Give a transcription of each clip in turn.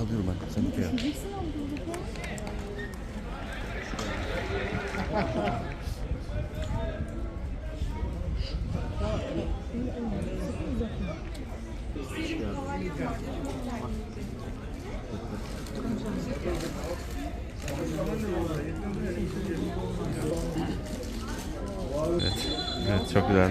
Alıyorum ben. Sen bir kere. Evet. Evet çok güzel.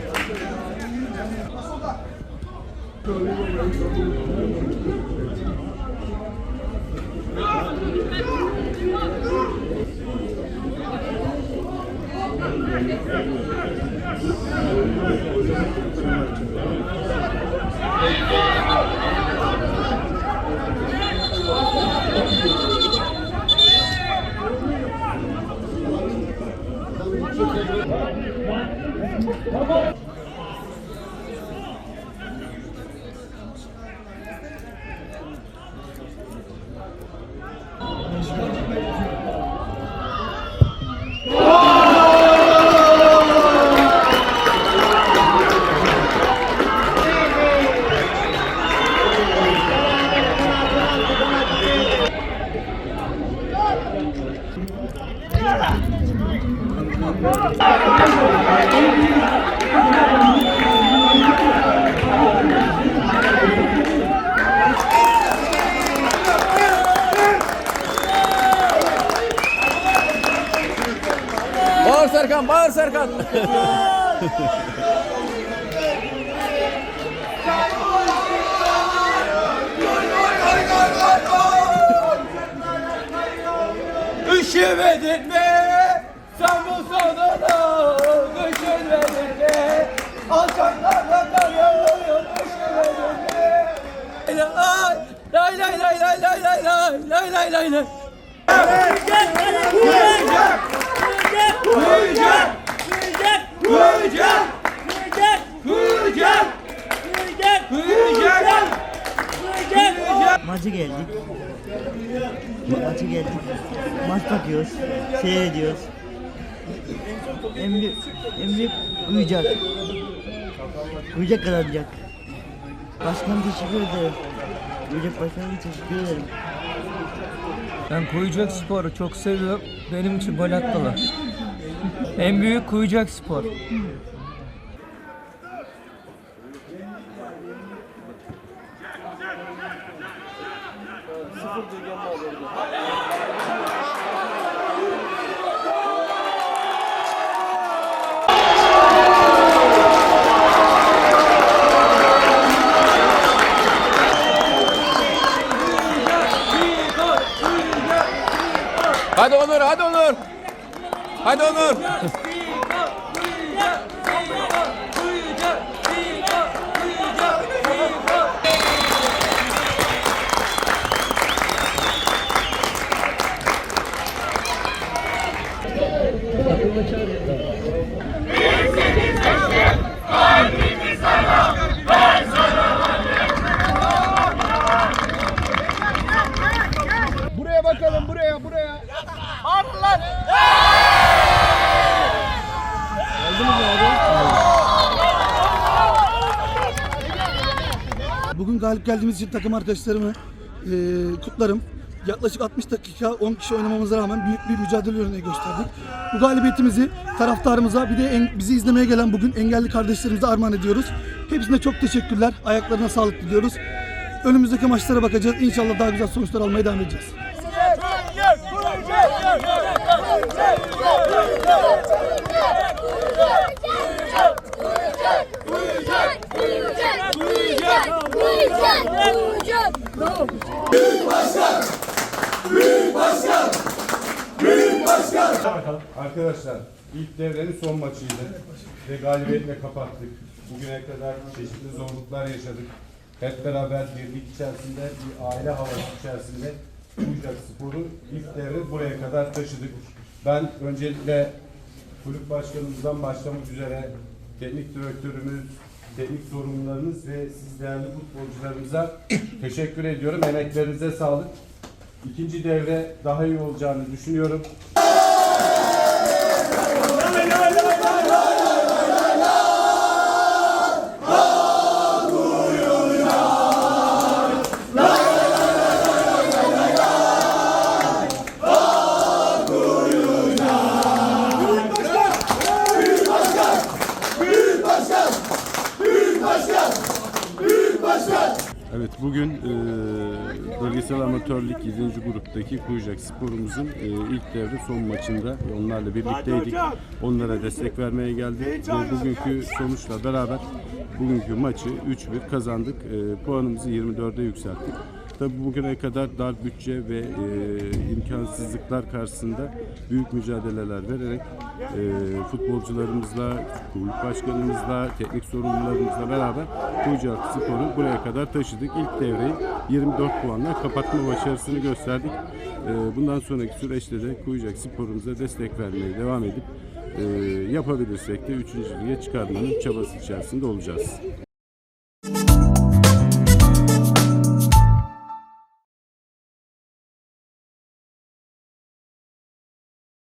Come on. Serkan, bağır Serkan. Üşümedin mi? Sen bu sonunu düşünmedin mi? Alçaklarla kalıyorsun üşümedin mi? Lay lay lay lay lay lay lay lay lay lay lay Kuyacak! Kuyacak! Kuyacak! Kuyacak! Maçı geldik. Ma- Maçı geldik. Maç bakıyoruz. Seyrediyoruz. En büyük, en büyük uyuyacak. Uyuyacak kazanacak. Başkanım teşekkür ederim. Uyuyacak başkanım teşekkür ederim. Ben Kuyucak Spor'u çok seviyorum. Benim için gol attılar. En büyük Kuyucak Spor. Hadi Onur, hadi Onur. Hadi Onur. Buraya bakalım buraya buraya. Bugün galip geldiğimiz için takım arkadaşlarımı eee, kutlarım. Yaklaşık 60 dakika 10 kişi oynamamıza rağmen büyük bir mücadele örneği gösterdik. Bu galibiyetimizi taraftarımıza bir de en- bizi izlemeye gelen bugün engelli kardeşlerimize armağan ediyoruz. Hepsine çok teşekkürler. Ayaklarına sağlık diliyoruz. Önümüzdeki maçlara bakacağız. İnşallah daha güzel sonuçlar almaya devam edeceğiz. Arkadaşlar ilk devrenin son maçıydı ve galibiyetle kapattık. Bugüne kadar çeşitli zorluklar yaşadık. Hep beraber birlik içerisinde, bir aile havası içerisinde Kuyucak Spor'u ilk devre buraya kadar taşıdık. Ben öncelikle kulüp başkanımızdan başlamak üzere teknik direktörümüz, teknik sorumlularımız ve siz değerli futbolcularımıza teşekkür ediyorum. Emeklerinize sağlık. İkinci devre daha iyi olacağını düşünüyorum. Evet bugün e, bölgesel amatör lig 7. gruptaki Kuyucak sporumuzun e, ilk devre son maçında onlarla birlikteydik. Onlara destek vermeye geldik ve bugünkü sonuçla beraber bugünkü maçı 3-1 kazandık. E, puanımızı 24'e yükselttik. Tabii bugüne kadar dar bütçe ve e, imkansızlıklar karşısında büyük mücadeleler vererek e, futbolcularımızla, kulüp başkanımızla, teknik sorumlularımızla beraber Kuyucak Spor'u buraya kadar taşıdık. İlk devreyi 24 puanla kapatma başarısını gösterdik. E, bundan sonraki süreçte de Kuyucak Spor'umuza destek vermeye devam edip e, yapabilirsek de 3. lige çıkarmanın çabası içerisinde olacağız.